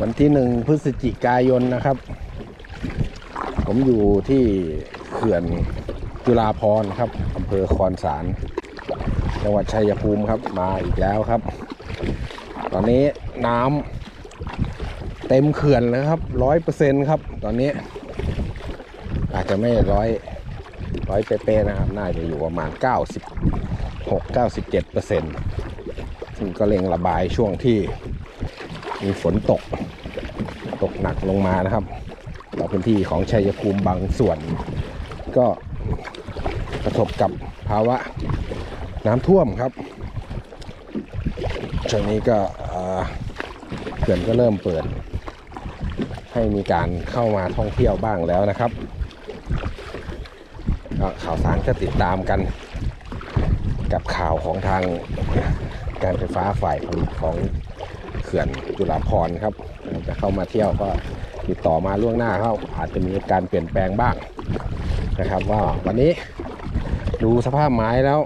วันที่หนึ่งพฤศจิกายนนะครับ ผมอยู่ที่เขื่อนจุฬาพรครับอำเภอคอนสารจังหวัดชัยภูมิครับมาอีกแล้วครับ ตอนนี้น้ำเต็มเขื่อนแล้วครับร้อยเปอร์เซ็นต์ครับ ตอนนี้ อาจจะไม่ร้อยร้อยเป๊ะๆนะครับ น่าจะอยู่ประมาณ 96 97เปอร์เซ็นต์ซึ่งก็เร่งระบายช่วงที่มีฝนตก ตกหนักลงมานะครับต่อพื้นที่ของชัยภูมิบางส่วน ก็กระทบกับภาวะน้ำท่วมครับช่วงนี้ก็เขื่อนก็เริ่มเปิด ให้มีการเข้ามาท่องเที่ยวบ้างแล้วนะครับก็ข่าวสารก็ติดตามกัน กับข่าวของทางการไฟฟ้าฝ่ายผลิตของเขื่อนจุฬาภรณ์ครับ จะเข้ามาเที่ยวก็ติดต่อมาล่วงหน้าเขาอาจจะมีการเปลี่ยนแปลงบ้างนะครับ ว่าวันนี้ดูสภาพไม้แล้ว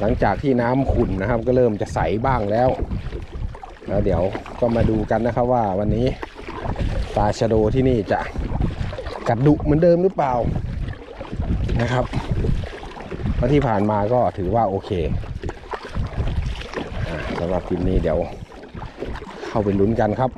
หลังจากที่น้ำขุ่นนะครับ ก็เริ่มจะใสบ้างแล้ว แล้วเดี๋ยวก็มาดูกันนะครับว่าวันนี้ปลาชะโดที่นี่จะกัดดุเหมือนเดิมหรือเปล่านะครับเพราะที่ผ่านมาก็ถือว่าโอเคสำหรับคลิปนี้เดี๋ยว เข้าไปลุ้นกันครับ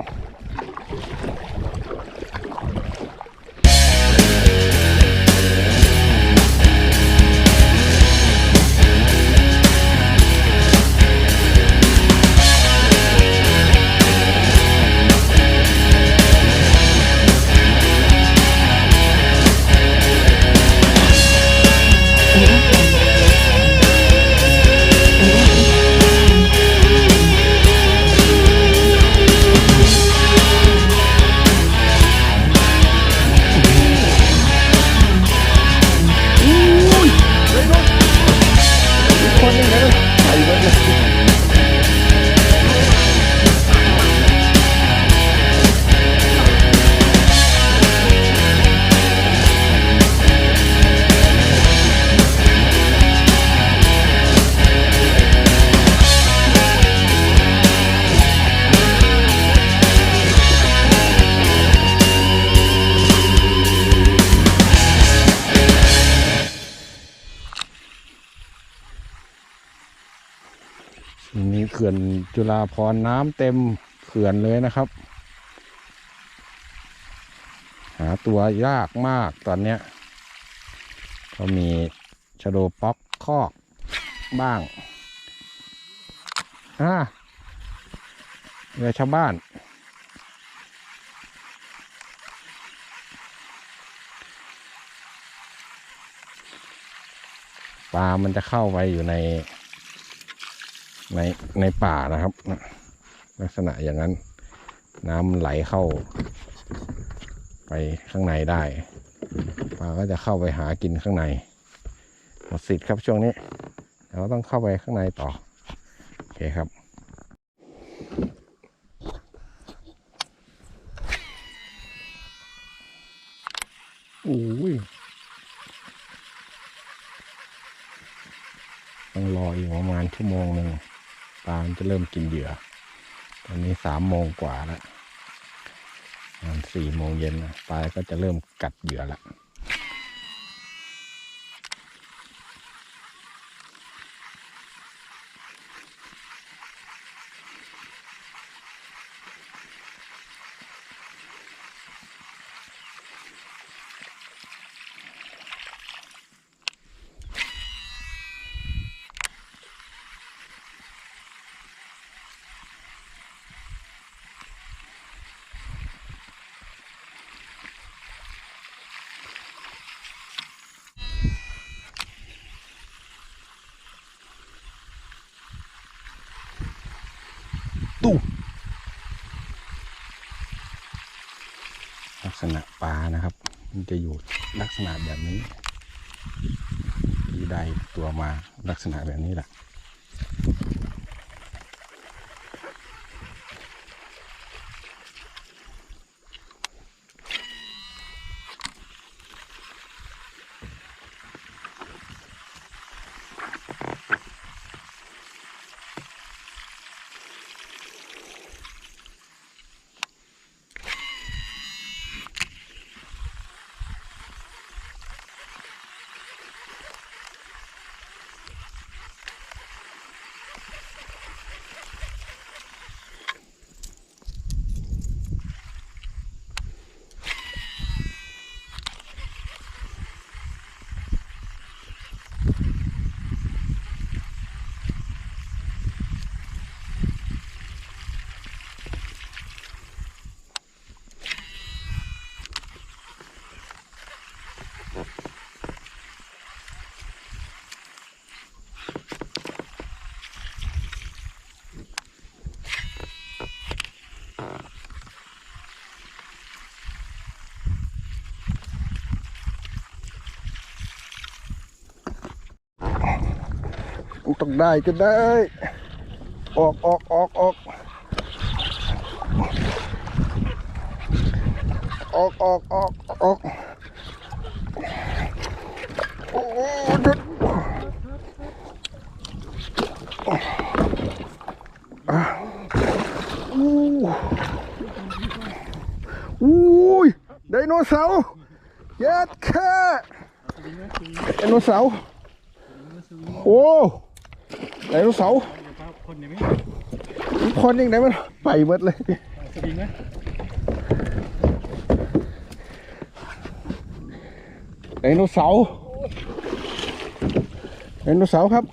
ขื่อนจุฬาพรน้ำเต็มเขื่อนเลยนะครับ หาตัวยากมากตอนเนี้ยก็มีชะโดป๊อกคอกบ้างอ่าเรือชาวบ้าน ปลามันจะเข้าไปอยู่ใน ในในป่านะครับ ลักษณะอย่างนั้น น้ำไหลเข้า ไปข้างในได้ปลาก็จะเข้าไปหากินข้างในหมดสิทธิ์ครับช่วงนี้เราต้องเข้าไปข้างในต่อโอเคครับอุ้ยต้องรออีกประมาณชั่วโมงหนึ่ง ปลาจะเริ่มกินเหยื่อ ตอนนี้สามโมงกว่าแล้วประมาณสี่โมงเย็นนะปลาก็จะเริ่มกัดเหยื่อแล้ว ตู้ลักษณะปลานะครับ มัน จะอยู่ลักษณะแบบนี้ ที่ได้ตัวมาลักษณะแบบนี้แหละ ต้องได้ก็ได้ ออกออกออกออกออกออกออกออกโอ้เด็ดอะอู้อู้ยไดโนเสาร์เย็ดแค่ไดโนเสาร์โอ้ ไดโนเสาร์คนนี่ไหมคนยังไงมันไปหมดเลยสวิงไหมไดโนเสาร์ไดโนเสาร์ครับ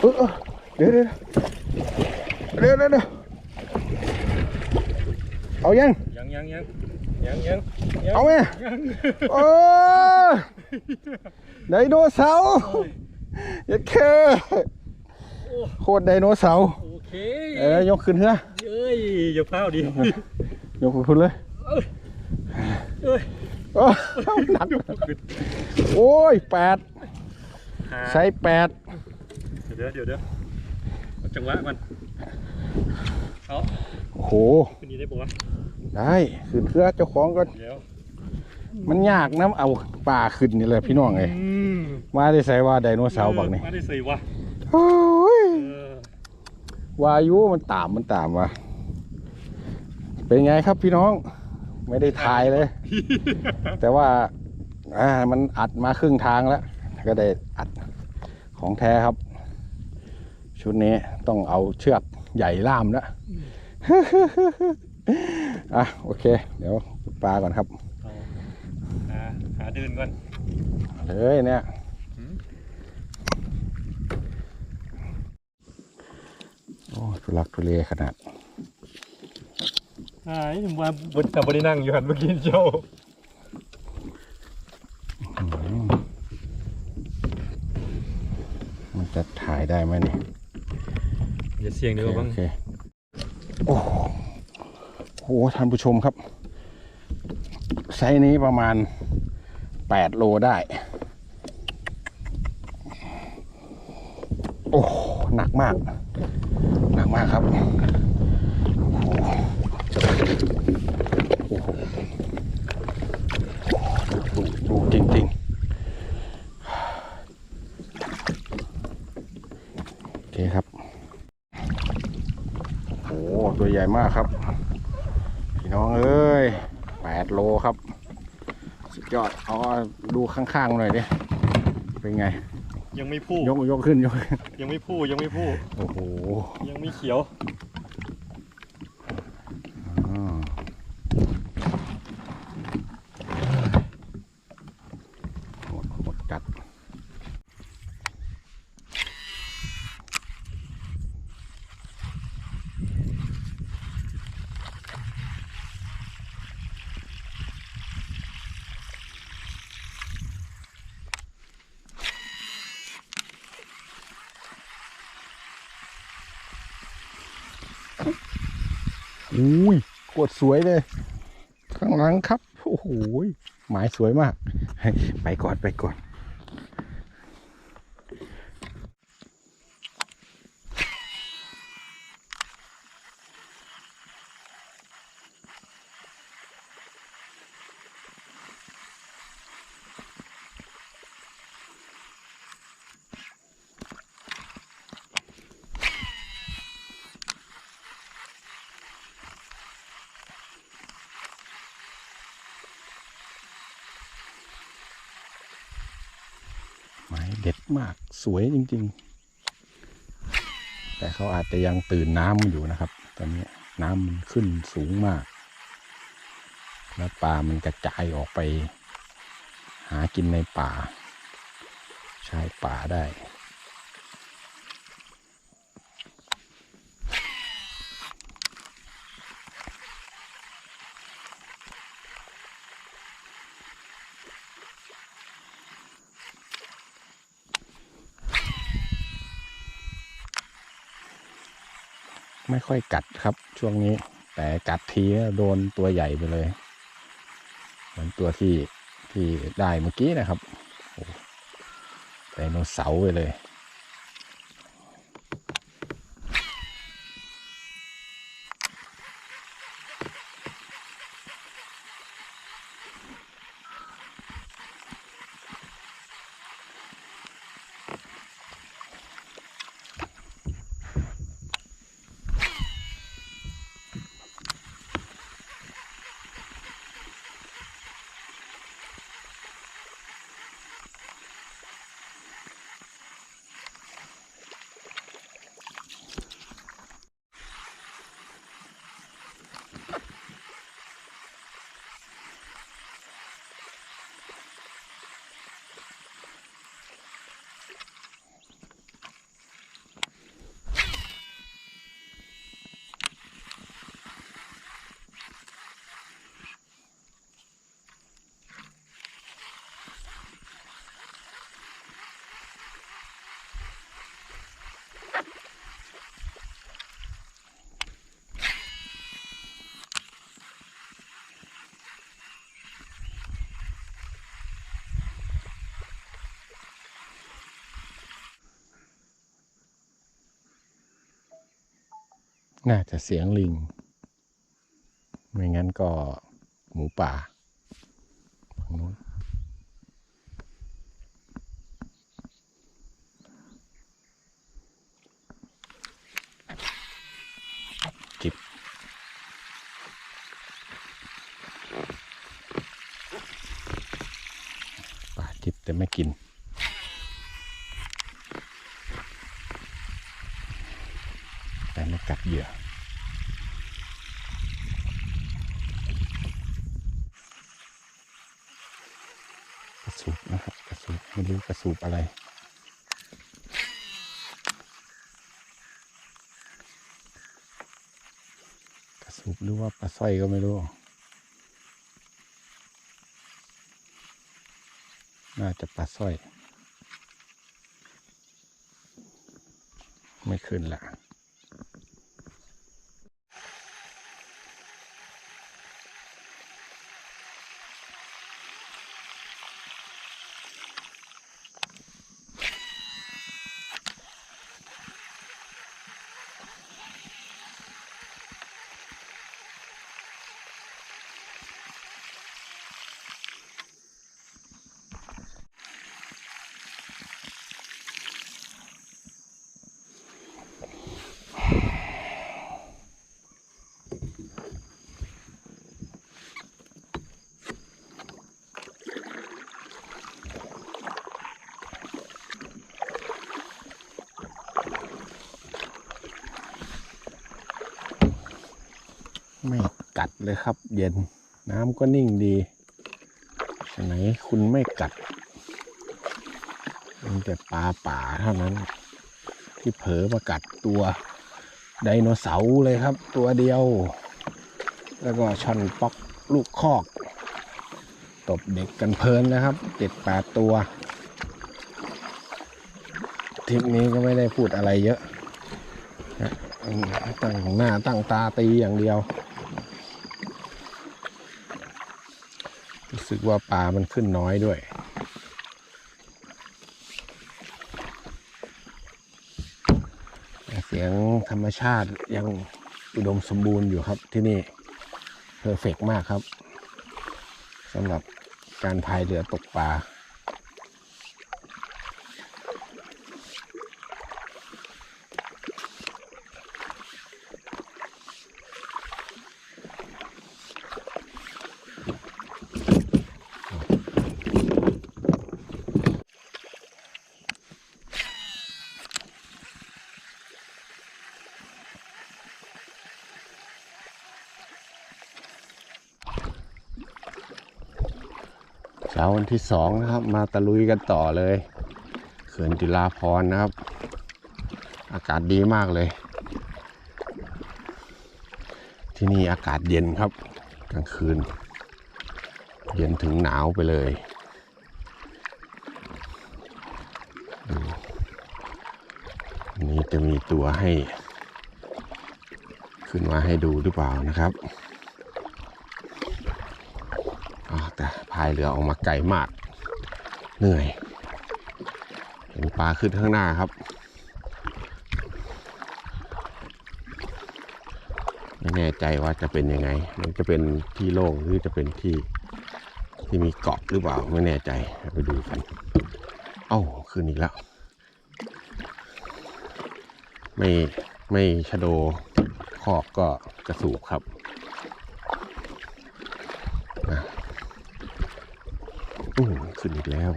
เออเออเดี๋ยวเดี๋ยวเดี๋ยวเดี๋ยวเดี๋ยวเอายังยังยังยังยังยังยังเอาไหมยังโอ้ยไดโนเสาร์ยัดเค โคตรไดโนเสาร์โอเคเอ้ยยกขึ้นเถอะเอ้ยอย่าเฝ้าดิยกขึ้นเลยเอ้ยโอ้ยหนักโอ้ยแปดหาใช้แปดเดี๋ยวเดี๋ยวเดี๋ยวเอาจังหวะมันเอาโอ้โหขึ้นนี้ได้ปะวะได้ขึ้นเพื่อเจ้าของก็เดี๋ยวมันยากนะเอาป่าขึ้นนี่เลยพี่น้องไงอืมมาได้ใส่ว่าไดโนเสาร์บักนี่มาได้สี่วะโอ้ยเออ วายุมันตามมันตามว่ะเป็นไงครับพี่น้อง ไม่ได้ถ่ายเลย แต่ว่าอ่ามันอัดมาครึ่งทางแล้ว ก็ได้อัดของแท้ครับ ชุดนี้ต้องเอาเชือกใหญ่ล่ามแล้วอะโอเค เดี๋ยวปลาก่อนครับเอาหาหาเดินก่อนเลยเนี่ย หืม โอ้ทุลักทุเลขนาดหายมาบนแต่บนนั่งอยู่หันเมื่อกี้เจ้ามันจะถ่ายได้ไหมเนี่ยอย่าเสียงดีกว่าโอบ้างเคโอ้โหโหท่านผู้ชมครับ ไซส์นี้ประมาณแปดโลได้ โอ้โหหนักมาก หนักมากครับโอ้โหโอ้โหดูดูจริงๆ โอเคครับโอ้โหตัวใหญ่มากครับ พี่น้องเอ้ยแปดโลครับ สุดยอดเอาดูข้างๆหน่อยดิ เป็นไง ยังไม่พูดยกยกขึ้นยกขึ้นยังไม่พูดยังไม่พูดโอ้โหยังไม่เขียว อ่าหมดหมดกัด กดสวยเลย ข้างหลังครับ โอ้โห หมายสวยมาก ไปก่อนไปก่อน หมายเด็ดมากสวยจริง ๆ แต่เขาอาจจะยังตื่นน้ำอยู่นะครับ ตอนนี้น้ำมันขึ้นสูงมาก แล้วปลามันกระจายออกไป หากินในป่า ชายป่าได้ ไม่ค่อยกัดครับ ช่วงนี้ แต่กัดทีโดนตัวใหญ่ไปเลย เหมือนตัวที่ที่ได้เมื่อกี้นะครับไดโนเสาร์ไปเลย น่าจะเสียงลิง ไม่งั้นก็หมูป่าฝั่งนู้นจิบป่าจิบแต่ไม่กิน แต่ไม่ กัดเหยื่อ กระสูบนะครับกระสูบไม่รู้กระสูบอะไร กระสูบหรือว่าปลาสร้อยก็ไม่รู้ น่าจะปลาสร้อย ไม่ขึ้นละ ไม่กัด เลยครับ เย็นน้ำก็นิ่งดีไหนคุณไม่กัดมีแต่ปลาป่าเท่านั้น ที่เผลอมากัดตัวไดโนเสาร์เลยครับ ตัวเดียว แล้วก็ช่อนป๊อกลูกคอก ตบเด็กกันเพลินนะครับเจ็ดแปดตัวทริปนี้ก็ไม่ได้พูดอะไรเยอะนะตั้งหน้าตั้งตาตีอย่างเดียว รู้สึกว่าปลามันขึ้นน้อยด้วย เสียงธรรมชาติยังอุดมสมบูรณ์อยู่ครับที่นี่เพอร์เฟกมากครับสำหรับการพายเรือตกปลา ที่สองนะครับ มาตะลุยกันต่อเลยเขื่อนจุฬาพรนะครับ อากาศดีมากเลย ที่นี่อากาศเย็นครับ กลางคืน เย็นถึงหนาวไปเลยนนี้จะมีตัวให้ ขึ้นมาให้ดูหรือเปล่านะครับ อ่าแต่พายเรือออกมาไกลมาก เหนื่อย เห็นปลาขึ้นข้างหน้าครับ ไม่แน่ใจว่าจะเป็นยังไง มันจะเป็นที่โล่งหรือจะเป็นที่ที่มีเกาะหรือเปล่าไม่แน่ใจไปดูกัน เอ้าขึ้นอีกแล้ว ไม่ไม่ชะโดขอบก็กระสูบครับ อืม ขึ้นอีกแล้ว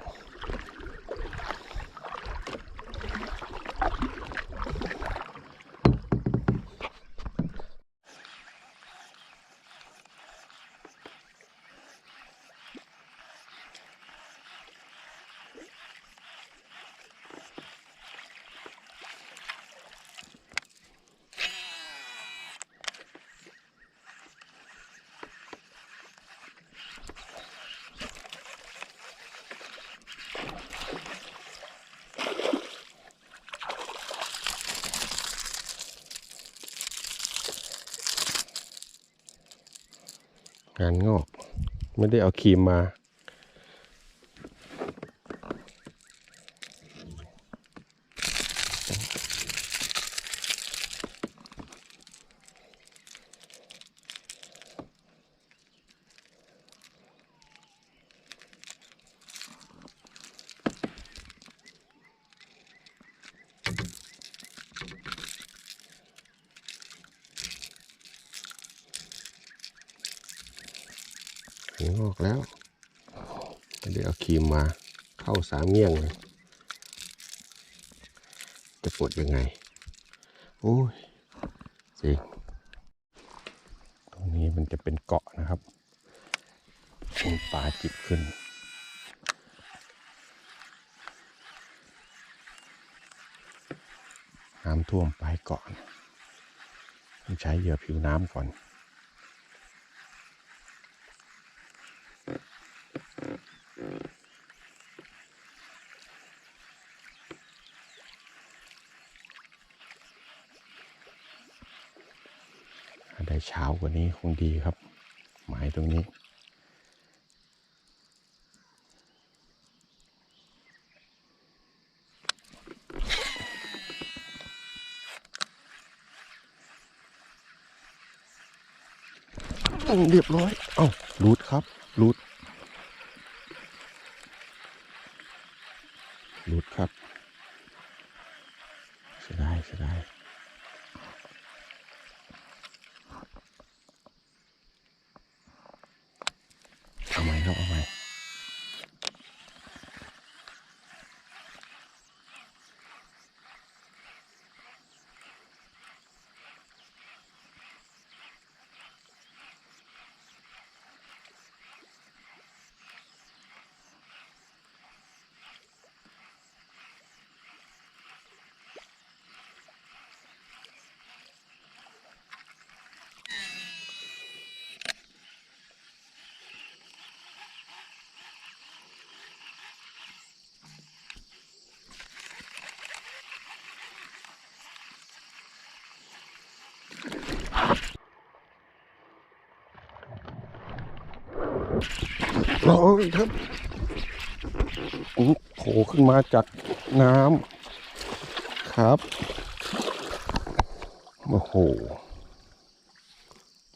งานงอก ไม่ได้เอาครีมมา งอกแล้ว เดี๋ยวเอาครีมมาเข้า สามเงี่ยงเลย จะปวดยังไง โอ้ยสิตรงนี้มันจะเป็นเกาะนะครับมีปลาจิบขึ้นน้ำท่วมปลายเกาะนะต้องใช้เหยื่อผิวน้ำก่อน ถ้าได้เช้า กว่านี้คงดีครับ หมายตรงนี้ เรียบร้อย เอ้ารูดครับรูดรูดครับเสียดายเสียดาย โอ้ยครับโผล่ขึ้นมาจากน้ำครับ โอ้โห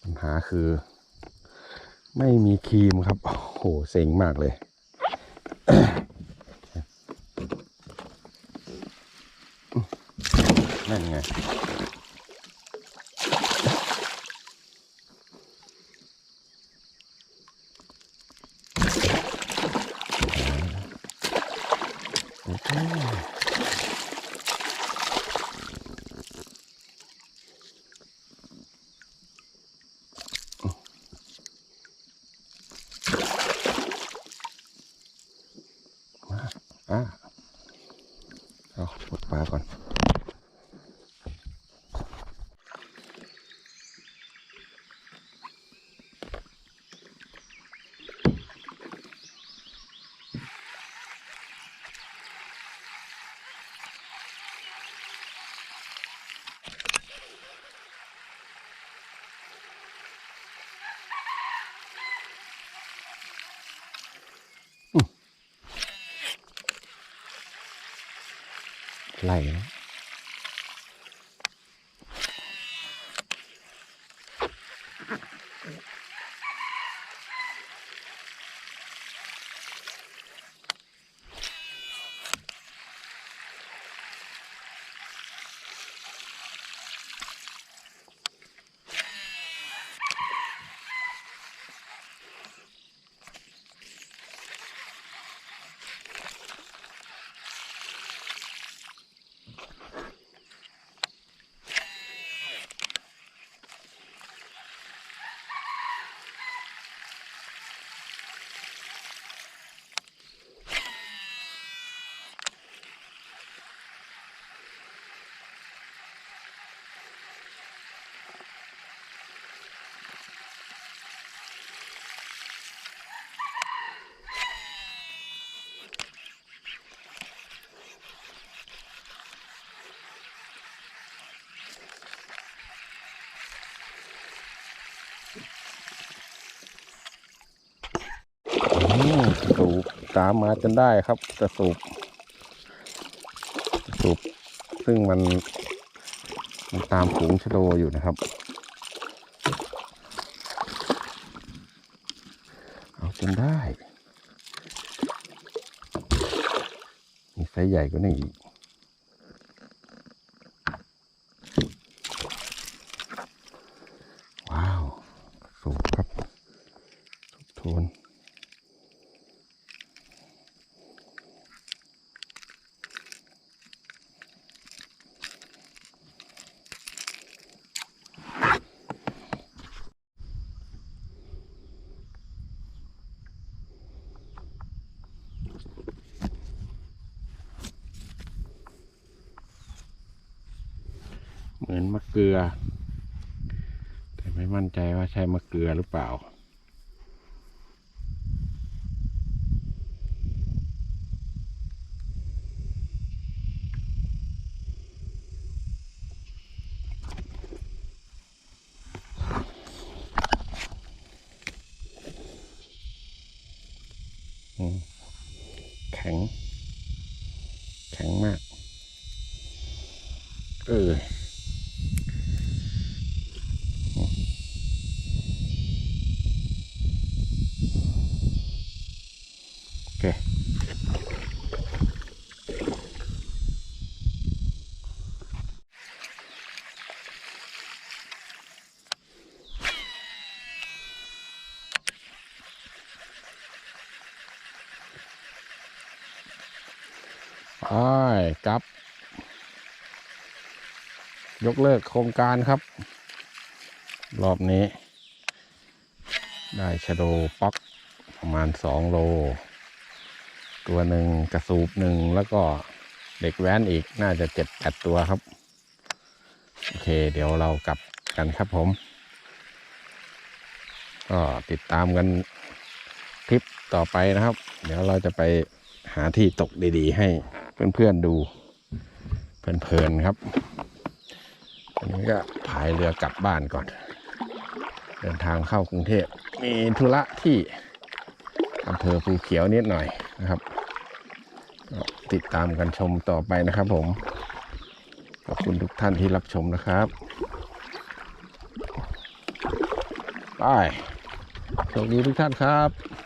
ปัญหาคือ ไม่มีครีมครับ โอ้โห เซ็งมากเลยนั่นไง อะเอาปลดปลาก่อน ไล่นะอืม สูบตามมาจนได้ครับจะสูบจะสูบซึ่งมันมันตามฝูงชโดอยู่นะครับ เอาจนได้ มีไซส์ใหญ่กว่านี้อีก ว้าว สูบครับทุกโทน มือนมะเกลือ แต่ไม่มั่นใจว่าใช่มะเกลือหรือเปล่า อืมแข็ง แข็งมาก เออ โอเค ไป ครับ ยกเลิกโครงการครับ รอบนี้ ได้ชะโดป๊อกประมาณสองโล ตัวหนึ่งกระสูบหนึ่งแล้วก็เด็กแว้นอีกน่าจะเจ็ดแปดตัวครับ โอเค เดี๋ยวเรากลับกันครับผม ก็ติดตามกันคลิปต่อไปนะครับ เดี๋ยวเราจะไปหาที่ตกดีๆให้ เพื่อนๆดูเพลินๆครับอันนี้ก็พายเรือกลับบ้านก่อน เดินทางเข้ากรุงเทพมีธุระที่อำเภอภูเขียวนิดหน่อยนะครับติดตามกันชมต่อไปนะครับผม ขอบคุณทุกท่านที่รับชมนะครับไปโชคดีทุกท่านครับ